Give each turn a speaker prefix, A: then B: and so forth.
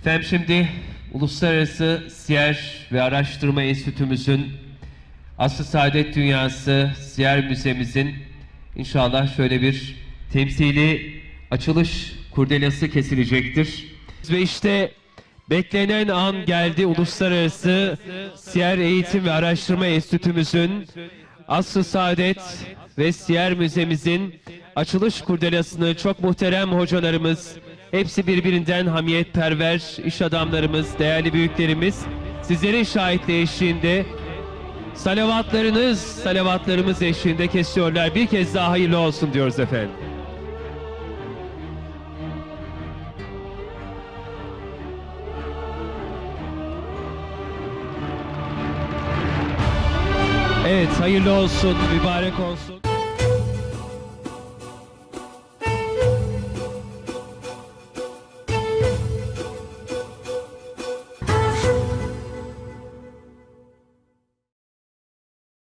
A: Efendim şimdi Uluslararası Siyer ve Araştırma Enstitümüzün Aslı Saadet Dünyası Siyer Müzemizin inşallah şöyle bir temsili açılış kurdelyası kesilecektir. Ve işte beklenen an geldi Uluslararası Siyer Eğitim ve Araştırma Enstitümüzün Aslı Saadet ve Siyer Müzemizin açılış kurdelyasını çok muhterem hocalarımız, hepsi birbirinden hamiyetperver iş adamlarımız, değerli büyüklerimiz, sizlerin şahitliği eşliğinde salavatlarınız, salavatlarımız eşliğinde kesiyorlar. Bir kez daha hayırlı olsun diyoruz efendim. Evet, hayırlı olsun, mübarek olsun.